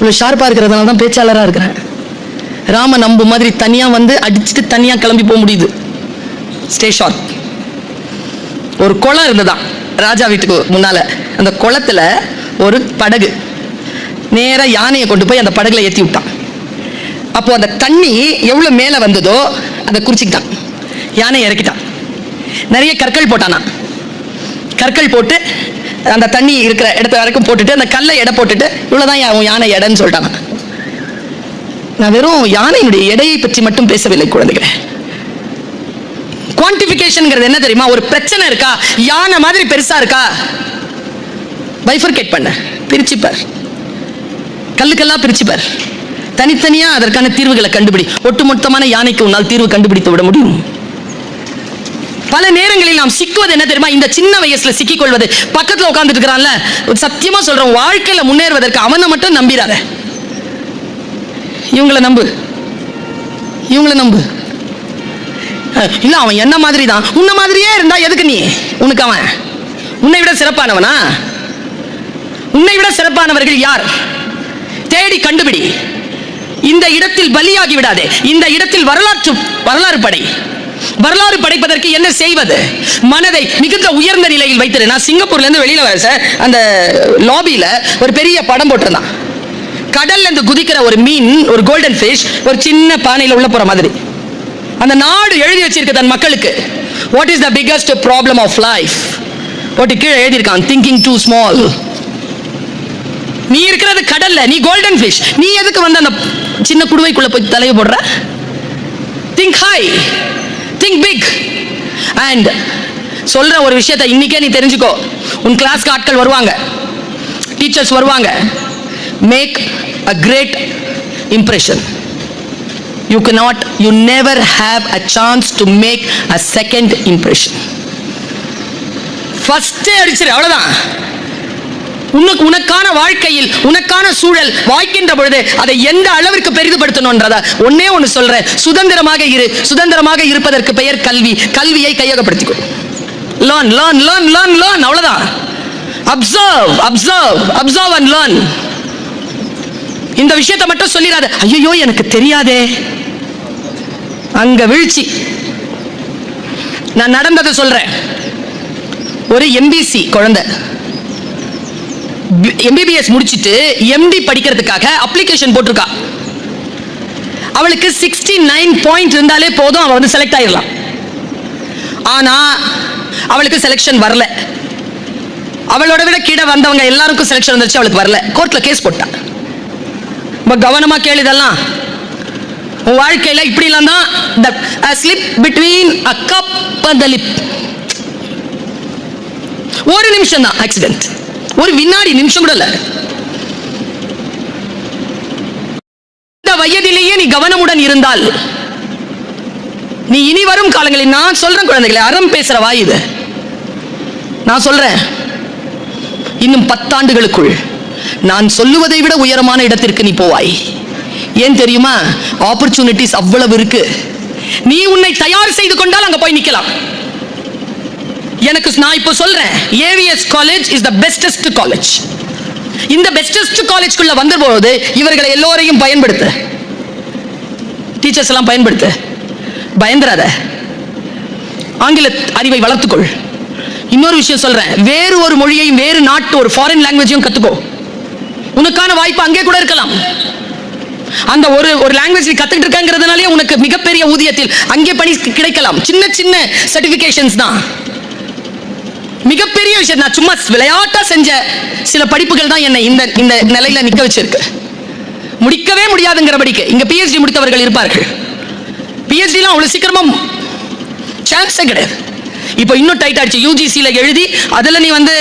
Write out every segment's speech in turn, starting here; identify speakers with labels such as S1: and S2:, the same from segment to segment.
S1: இவ்வளோ ஷார்ப்பாக இருக்கிறதுனால தான் பேச்சாளராக இருக்கிறேன். ராம நம்பு மாதிரி தனியாக வந்து அடிச்சுட்டு தனியாக கிளம்பி போக முடியுது. ஸ்டே ஷார்ப் ஒரு குளம் இருந்ததான் ராஜா வீட்டுக்கு முன்னால. அந்த குளத்துல ஒரு படகு. நேராக யானையை கொண்டு போய் அந்த படகுல ஏற்றி விட்டான். அப்போ அந்த தண்ணி எவ்வளவு மேல வந்ததோ அதை குறிச்சிக்கிட்டான். யானை இறக்கிட்டான். நிறைய கற்கள் போட்டானா. கற்கள் போட்டு அந்த தண்ணி இருக்கிற இடத்த வரைக்கும் போட்டுட்டு அந்த கல்லை எடை போட்டுட்டு இவ்வளவுதான் உன் யானை எடைன்னு சொல்லிட்டாங்க நான் வெறும் யானையினுடைய எடையை பற்றி மட்டும் பேசவில்லை குழந்தைகளே. குவான்டிஃபிகேஷனுங்கிறது என்ன தெரியுமா? ஒரு பிரச்சனை இருக்கா? யானை மாதிரி பெருசா இருக்கா? பைஃபர்கேட் பண்ண. பிரிச்சுப்பார். கல்லுக்கல்லா பிரிச்சுப்பார். தனித்தனியா அதற்கான தீர்வுகளை கண்டுபிடி. ஒட்டுமொத்தமான யானைக்கு உன்னால் தீர்வு கண்டுபிடித்து விட முடியும். பல நேரங்களில் நாம் சிக்குவது என்ன தெரியுமா? இந்த சின்ன வயசுல சிக்கிக் கொள்வது பக்கத்துல உட்கார்ந்துட்டு இருக்கிறான்ல ஒரு சத்தியமா சொல்றேன் வாழ்க்கையில முன்னேறுவதற்கு அவனை மட்டும் நம்பிடாத. இவங்களை நம்பு. இவங்களை நம்பு. இல்ல அவன் என்ன மாதிரி தான் உன்ன மாதிரியே இருந்தா எதுக்கு நீ? உனக்கு அவன். உன்னை விட சிறப்பானவனா? உன்னை விட சிறப்பானவர்கள் யார்? தேடி கண்டுபிடி. இந்த இடத்தில் பலியாகி விடாதே. இந்த இடத்தில் வரலாற்று வரலாறு படை. வரலாறு படைப்பதற்கு என்ன செய்வது? மனதை மிகுந்த உயர்ந்த நிலையில் வைத்திரு. நான் சிங்கப்பூர்ல இருந்து வெளியில வர சார். அந்த லாபியில ஒரு பெரிய படம் போட்டிருந்தான். கடல்ல இருந்து குதிக்கிற ஒரு மீன் ஒரு கோல்டன் ஃபிஷ் ஒரு சின்ன பானையில உள்ள போற மாதிரி. அந்த நாடு எழுதி வச்சிருக்க தன் மக்களுக்கு. What is the biggest problem of life போட்டு கீழே எழுதியிருக்கான் திங்கிங் டூ ஸ்மால் நீ இருக்கிறது கடல்ல நீ கோல்டன் ஃபிஷ் நீ எதுக்கு வந்து அந்த சின்ன குடுவைக்குள்ள போய் தலைய போடுற? Think high think big and சொல்ற ஒரு விஷயத்தை இன்னைக்கே நீ தெரிஞ்சுக்கோ. உன் கிளாஸ்க்கு ஆட்கள் வருவாங்க. டீச்சர்ஸ் வருவாங்க. Make a great impression you cannot you never have a chance to make a second impression ஃபஸ்ட்டே அடிச்சிரு அவ்வளவுதான். உனக்கு உனக்கான வாழ்க்கையில் உனக்கான சூழல் வாய்க்கின்ற பொழுது அதை எந்த அளவிற்கு பெரிதுபடுத்தணும்ன்றத ஒன்னே ஒன்று சொல்றேன். சுதந்திரமாக இரு. சுதந்திரமாக இருப்பதற்கு பெயர் கல்வி. கல்வியை கையகப்படுத்திக்கோ. Learn learn learn learn learn அவ்வளவுதான். Observe observe observe and learn இந்த விஷயத்தை மட்டும் சொல்லிடாத. ஐயோ எனக்கு தெரியாதே. அங்க வீழ்ச்சி. நான் நடந்ததை சொல்றேன். ஒரு எம்பிசி குழந்தை. எம்பிபிஎஸ் முடிச்சிட்டு எம்டி படிக்கிறதுக்காக அப்ளிகேஷன் போட்டிருக்கா. அவளுக்கு சிக்ஸ்டி நைன் பாயிண்ட் இருந்தாலே போதும் அவள் வந்து செலக்ட் ஆயிடலாம் ஆனா அவளுக்கு செலெக்ஷன் வரல. அவளோட விட கீழே வந்தவங்க எல்லாருக்கும் செலெக்ஷன் வந்துருச்சு அவளுக்கு வரல. கோர்ட்ல கேஸ் போட்டா. ரொம்ப கவனமா கேளு இதெல்லாம். உன் வாழ்க்கையில இப்படி எல்லாம் தான் slip between a cup and the ஒரு நிமிஷம் தான் ஆக்சிடென்ட் ஒரு வினாடி நிமிஷம் கூட இல்ல. இந்த வயதிலேயே நீ கவனமுடன் இருந்தால் நீ இனி வரும் காலங்களில் நான் சொல்றேன் குழந்தைகளை அறம் பேசுற வாய் இது. நான் சொல்றேன் இன்னும் பத்தாண்டுகளுக்குள் நான் சொல்லுவதை விட உயரமான இடத்திற்கு நீ போவாய். ஏன் தெரியுமா? ஆப்பர்ச்சுனிட்டிஸ் அவ்வளவு இருக்கு. நீ உன்னை தயார் செய்து கொண்டால் அங்க போய் நிக்கலாம். எனக்கு நான் இப்போ சொல்றேன். AVS college is the bestest college இந்த பெஸ்டஸ்ட் காலேஜ்க்குள்ள வந்தபோது இவர்களை எல்லோரையும் பயன்படுத்து. டீச்சர்ஸ் எல்லாம் பயன்படுத்து. பயந்துராத ஆங்கில அறிவை வளர்த்துக்கொள். இன்னொரு விஷயம் சொல்றேன். வேறு ஒரு மொழியையும் வேறு நாட்டு ஒரு ஃபாரின் லாங்குவேஜையும் கத்துக்கோ. உனக்கான வாய்ப்பு அங்கே கூட இருக்கலாம். அந்த ஒரு ஒரு லாங்குவேஜ் நீ கத்துக்கிட்டு இருக்காங்கிறதுனாலே உனக்கு மிகப்பெரிய ஊதியத்தில் அங்கே பணி கிடைக்கலாம். சின்ன சின்ன சர்டிபிகேஷன்ஸ் தான். மிகப்பெரிய விஷயம் நான் சும்மா விளையாட்டா செஞ்ச சில படிப்புகள் தான் என்னை இந்த இந்த நிலையில நிக்க வச்சிருக்கு. முடிக்கவே முடியாதுங்கிறபடிக்கு இங்க பிஹெச்டி முடித்தவர்கள் இருப்பார்கள். பிஹெச்டிலாம் அவ்வளவு சீக்கிரமா சான்ஸே கிடையாது. இப்போ இன்னும் டைட் ஆயிடுச்சு. யூஜிசியில் எழுதி அதில் நீ வந்து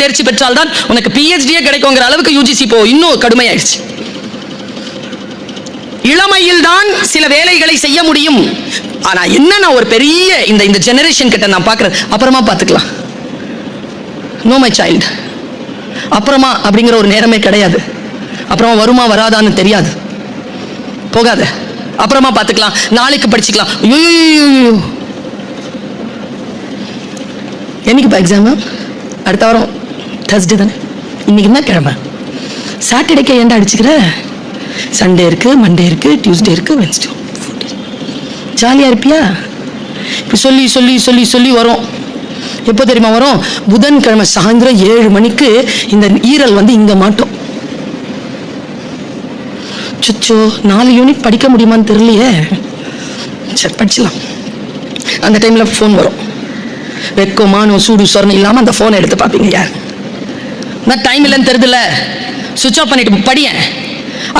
S1: தேர்ச்சி பெற்றால்தான் உனக்கு பிஹெச்டியே கிடைக்குங்கிற அளவுக்கு யூஜிசி இப்போ இன்னும் கடுமையாயிடுச்சு. இளமையில் தான் சில வேலைகளை செய்ய முடியும். ஆனா என்ன நான் ஒரு பெரிய இந்த இந்த ஜெனரேஷன் கிட்ட நான் பார்க்குறேன் அப்புறமா பார்த்துக்கலாம். நோ மை சைல்டு அப்புறமா அப்படிங்கிற ஒரு நேரமே கிடையாது. அப்புறமா வருமா வராதான்னு தெரியாது. போகாத. அப்புறமா பார்த்துக்கலாம். நாளைக்கு படிச்சுக்கலாம். ஐயோ என்னைக்குப்பா எக்ஸாம் அடுத்த வாரம். தேர்ஸ்டே தானே? இன்னைக்கு தான் கிழமை? சாட்டர்டேக்கு ஏன்டா அடிச்சுக்கிற? சண்டே இருக்கு மண்டே இருக்கு டியூஸ்டே இருக்கு வென்ஸ்டே ஜாலியாக இருப்பியா? இப்படி சொல்லி சொல்லி சொல்லி சொல்லி வரும். எப்போ தெரியுமா வரும்? புதன்கிழமை சாயந்தரம் ஏழு மணிக்கு இந்த ஈரல் வந்து இங்கே மாட்டோம். சுச்சோ நாலு யூனிட் படிக்க முடியுமான்னு தெரியலையே. சரி படிச்சிடலாம் அந்த டைமில் ஃபோன் வரும். வெக்கம் மானம் சூடு சொரணம் இல்லாமல் அந்த ஃபோனை எடுத்து பார்ப்பீங்க யார்? நான் டைம் இல்லைன்னு தெரியுதுல்ல. சுவிட்ச் ஆஃப் பண்ணிட்டு படியேன்.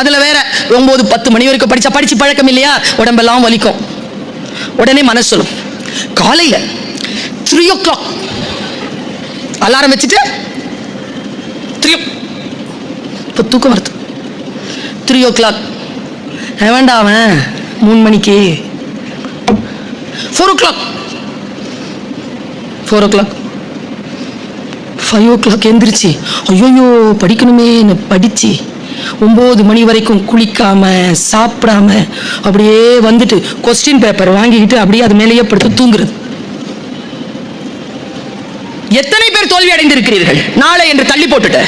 S1: அதில் வேற ஒம்பது பத்து மணி வரைக்கும் படித்தா படித்து பழக்கம் இல்லையா? உடம்பெல்லாம் வலிக்கும். உடனே மனசு சொல்லும். காலையில் த்ரீ ஓ கிளாக் அலாரம் வச்சுட்டு த்ரீ இப்போ தூக்கம் வருது. த்ரீ ஓ கிளாக் வேண்டாம் அவன்? மூணு மணிக்கு. Four o'clock four o'clock five o'clock எந்திரிச்சு. ஐயோயோ படிக்கணுமேன்னு படித்து ஒம்பது மணி வரைக்கும் குளிக்காம சாப்பிடாம அப்படியே வந்துட்டு கொஸ்டின் பேப்பர் வாங்கிக்கிட்டு அப்படியே அது மேலேயே படுத்து தூங்குறது. எத்தனை பேர் தோல்வி அடைந்திருக்கிறீர்கள்? நாளை என்று தள்ளி போட்டுட்டு.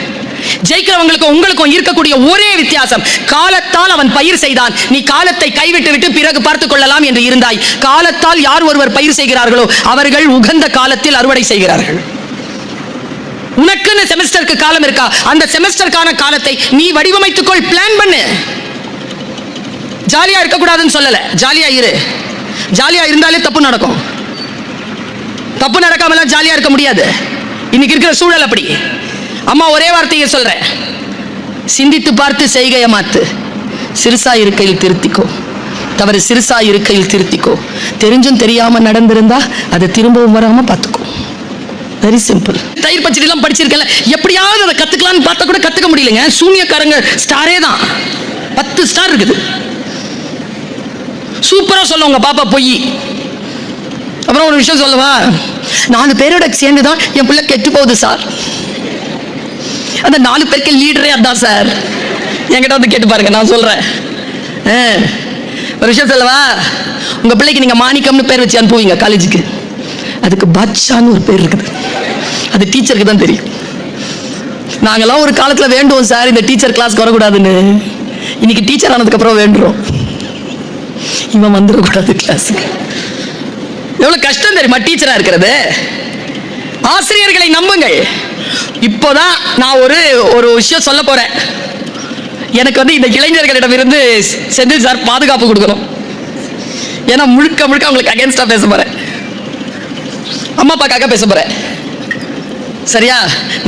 S1: ஜெயிக்கிறவங்களுக்கும் உங்களுக்கும் இருக்கக்கூடிய ஒரே வித்தியாசம் காலத்தால் அவன் பயிர் செய்தான். நீ காலத்தை கைவிட்டு விட்டு பிறகு பார்த்துக் கொள்ளலாம் என்று இருந்தாய். காலத்தால் யார் ஒருவர் பயிர் செய்கிறார்களோ அவர்கள் உகந்த காலத்தில் அறுவடை செய்கிறார்கள். உனக்குன்னு செமஸ்டருக்கு காலம் இருக்கா? அந்த செமஸ்டருக்கான காலத்தை நீ வடிவமைத்துக்கொள் பிளான் பண்ணு. ஜாலியா இருக்கக்கூடாதுன்னு சொல்லல. ஜாலியா இரு. ஜாலியா இருந்தாலே தப்பு நடக்கும். தப்பு நடக்காமலாம் ஜாலியா இருக்க முடியாது. இன்னைக்கு இருக்கிற சூழல் அப்படி. அம்மா ஒரே வார்த்தையை சொல்றேன் சிந்தித்து பார்த்து செய்கையை மாத்து. சிறுசா இருக்கையில் திருத்திக்கோ. தவறு சிறுசா இருக்கையில் திருத்திக்கோ. தெரிஞ்சும் தெரியாம நடந்திருந்தா அதை திரும்பவும் வராம பார்த்துக்கோ. வெரி சிம்பிள் தயிர் பச்சடிலாம் படிச்சிருக்கல எப்படியாவது அதை கத்துக்கலாம்னு பார்த்தா கூட கத்துக்க முடியலங்க. சூனியக்காரங்க ஸ்டாரே தான். பத்து ஸ்டார் இருக்குது. சூப்பரா சொல்லுவாங்க பாப்பா பொய். அப்புறம் ஒரு விஷயம் சொல்லவா? நாலு பேரோட சேர்ந்து தான் என் பிள்ளை கெட்டு போகுது சார். அந்த நாலு பேருக்கு லீடரே அதான் சார். என்கிட்ட வந்து கேட்டு பாருங்க நான் சொல்றேன். ஆ, ஒரு விஷயம் சொல்லவா? உங்க பிள்ளைக்கு நீங்க மாணிக்கம்னு பேர் வச்சு அனுப்புவீங்க காலேஜுக்கு அதுக்கு பாட்ஷான்னு ஒரு பேர் இருக்குது. அது டீச்சருக்கு தான் தெரியும். நாங்கெல்லாம் ஒரு காலத்தில் வேண்டுவோம் சார். இந்த டீச்சர் கிளாஸ்க்கு வரக்கூடாதுன்னு. இன்னைக்கு டீச்சர் ஆனதுக்கப்புறம் வேண்டுறோம். இவன் வந்துடக்கூடாது கிளாஸுக்கு எவ்வளவு கஷ்டம் தெரியுமா? டீச்சரா இருக்கிறது. ஆசிரியர்களை நம்புங்கள். இப்போதான் நான் ஒரு ஒரு விஷயம் சொல்ல போறேன். எனக்கு வந்து இந்த இளைஞர்களிடம் இருந்து செந்தில் சார் பாதுகாப்பு கொடுக்கணும். ஏன்னா முழுக்க முழுக்க அவங்களுக்கு அகேன்ஸ்டா பேச போறேன். அம்மா அப்பாக்காக பேச போறேன். சரியா?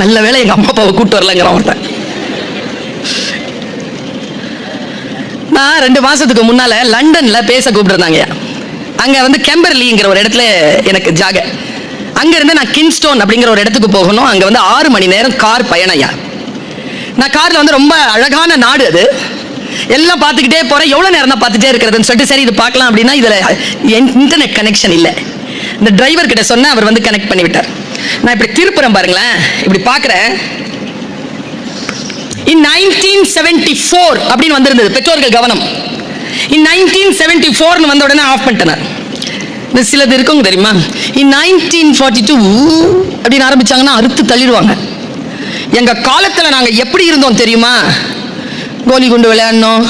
S1: நல்ல வேளை எங்க அம்மா அப்பாவை கூட்டு வரலங்கிற ஒருத்தன் நான் ரெண்டு மாசத்துக்கு முன்னால லண்டன்ல பேச கூப்பிட்டுருந்தாங்க அங்க வந்து கெம்பர்லிங்கிற ஒரு இடத்துல எனக்கு ஜாக. அங்க இருந்து நான் கின்ஸ்டோன் அப்படிங்கிற ஒரு இடத்துக்கு போகணும். அங்க வந்து ஆறு மணி நேரம் கார் பயணையா. நான் கார்ல வந்து ரொம்ப அழகான நாடு அது. எல்லாம் பார்த்துக்கிட்டே போறேன். எவ்வளவு நேரம் தான் பார்த்துட்டே இருக்கிறதுன்னு சொல்லிட்டு சரி இது பார்க்கலாம் அப்படின்னா இதுல இன்டர்நெட் கனெக்ஷன் இல்லை. இந்த டிரைவர் கிட்ட சொன்ன அவர் வந்து கனெக்ட் பண்ணி விட்டார். நான் இப்படி திருப்புறம் பாருங்களேன். இப்படி பார்க்குறேன். இன் நைன்டீன் செவன்டி ஃபோர் அப்படின்னு வந்திருந்தது. பெற்றோர்கள் கவனம். இன் நைன்டீன் செவன்டி ஃபோர்னு வந்த உடனே ஆஃப் பண்ணிட்டேன் இந்த சிலது இருக்கவங்க தெரியுமா? இன் நைன்டீன் ஃபார்ட்டி டூ அப்படின்னு ஆரம்பிச்சாங்கன்னா அறுத்து தள்ளிடுவாங்க. எங்க காலத்துல நாங்கள் எப்படி இருந்தோம் தெரியுமா? கோலி குண்டு விளையாடணும்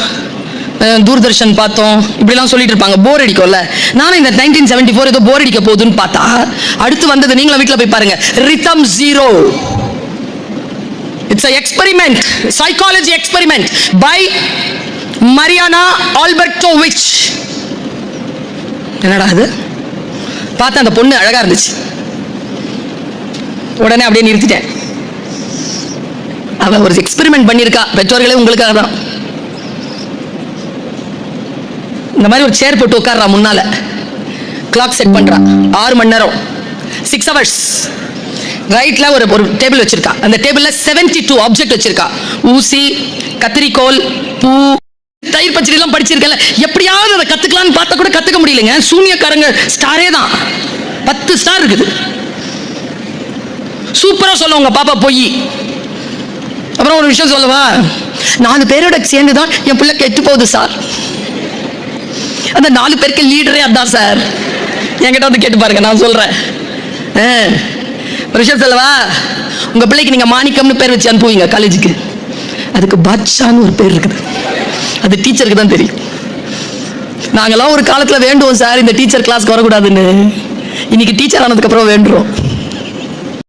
S1: தூர்தர்ஷன் பார்த்தோம் இப்படிலாம் சொல்லிட்டு இருப்பாங்க. போர் அடிக்கும்ல. நானும் இந்த நைன்டீன் செவன்டி ஃபோர் ஏதோ போர் அடிக்க போகுதுன்னு பார்த்தா அடுத்து வந்தது நீங்களும் வீட்டில் போய் பாருங்க. Rhythm zero it's experiment psychology experiment by Mariana Albertovich என்னடா அது? பார்த்தா அந்த பொண்ணு அழகா இருந்துச்சு. உடனே அப்படியே நிறுத்திட்டேன். அவள் ஒரு எக்ஸ்பெரிமெண்ட் பண்ணியிருக்கா. பெற்றோர்களே உங்களுக்காக தான். இந்த மாதிரி ஒரு சேர் போட்டு உட்கார்றா முன்னால். கிளாக் செட் பண்றா. ஆறு மணி நேரம். சிக்ஸ் ஹவர்ஸ் ரைட்ல ஒரு ஒரு டேபிள் வச்சிருக்கா. அந்த டேபிளில் செவன்டி டூ ஆப்ஜெக்ட் வச்சிருக்கா. ஊசி கத்திரிக்கோல் பூ தயிர் பச்சடி எல்லாம் படிச்சிருக்கல எப்படியாவது அதை கத்துக்கலாம்னு பார்த்தா கூட கத்துக்க முடியலங்க. சூனியக்காரங்க ஸ்டாரே தான். பத்து ஸ்டார் இருக்குது. சூப்பரா சொல்லுவாங்க பாப்பா போய். அப்புறம் ஒரு விஷயம் சொல்லவா நாலு பேரோட சேர்ந்து தான் என் பிள்ளை கெட்டு போகுது சார் அந்த நாலு பேருக்கு லீடரே அதான் சார் என்கிட்ட வந்து கேட்டு பாருங்க நான் சொல்றேன். ஒரு விஷயம் சொல்லவா உங்க பிள்ளைக்கு நீங்க மாணிக்கம்னு பேர் வச்சு அனுப்புவீங்க காலேஜுக்கு அதுக்கு பாட்ஷான்னு ஒரு பேர் இருக்குது. அது டீச்சருக்கு தான் தெரியும். நாங்களாம் ஒரு காலத்தில் வேண்டுவோம் சார் இந்த டீச்சர் கிளாஸ்க்கு வரக்கூடாதுன்னு. இன்னைக்கு டீச்சர் ஆனதுக்கப்புறம் வேண்டுறோம்.